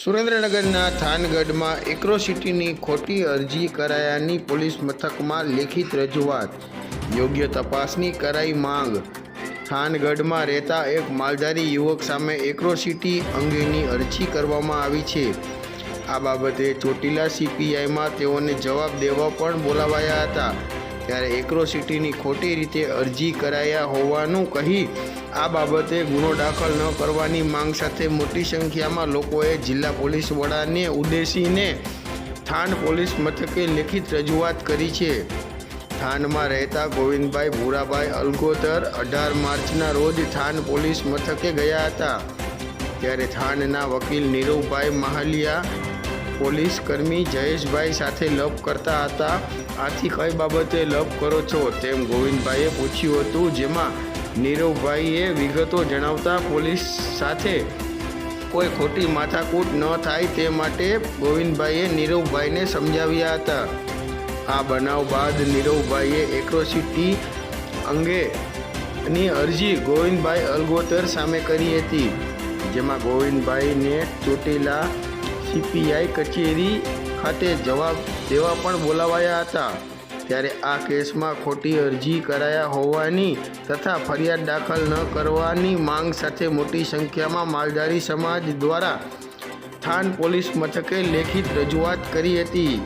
સુરેન્દ્રનગરના થાનગઢમાં એક્રોસિટીની ખોટી અરજી કરાયાની પોલીસ મથકમાં લેખિત રજૂઆત. યોગ્ય તપાસની કરાઈ માંગ. થાનગઢમાં રહેતા એક માલધારી યુવક સામે એક્રોસિટી અંગેની અરજી કરવામાં આવી છે. આ બાબતે ચોટીલા સીપીઆઈમાં તેઓને જવાબ દેવા પણ બોલાવાયા હતા. ત્યારે એક્રોસિટીની ખોટી રીતે અરજી કરાયા હોવાનું કહી આ બાબતે ગુનો દાખલ ન કરવાની માંગ સાથે મોટી સંખ્યામાં લોકોએ જિલ્લા પોલીસ વડાને ઉદ્દેશીને થાન પોલીસ મથકે લેખિત રજૂઆત કરી છે. થાનમાં રહેતા ગોવિંદભાઈ ભૂરાભાઈ અલગોતર અઢાર માર્ચના રોજ થાન પોલીસ મથકે ગયા હતા. ત્યારે થાનના વકીલ નીરવભાઈ માહલિયા, પોલીસ કર્મી જયેશભાઈ સાથે લપ કરતા હતા. આથી કઈ બાબતે લપ કરો છો તેમ ગોવિંદભાઈએ પૂછ્યું હતું, જેમાં નીરવભાઈએ વિગતો જણાવતા પોલીસ સાથે કોઈ ખોટી માથાકૂટ ન થાય તે માટે ગોવિંદભાઈએ નીરવભાઈને સમજાવ્યા હતા. આ બનાવ બાદ નીરવભાઈએ એક્રોસિટી અંગેની અરજી ગોવિંદભાઈ અલગોતર સામે કરી હતી, જેમાં ગોવિંદભાઈને ચોટીલા સીપીઆઈ કચેરી ખાતે જવાબ દેવા પણ બોલાવાયા હતા. ત્યારે આ કેસમાં ખોટી અરજી કરાયા હોવાની તથા ફરિયાદ દાખલ ન કરવાની માંગ સાથે મોટી સંખ્યામાં માલધારી સમાજ દ્વારા થાન પોલીસ મથકે લેખિત રજૂઆત કરી હતી.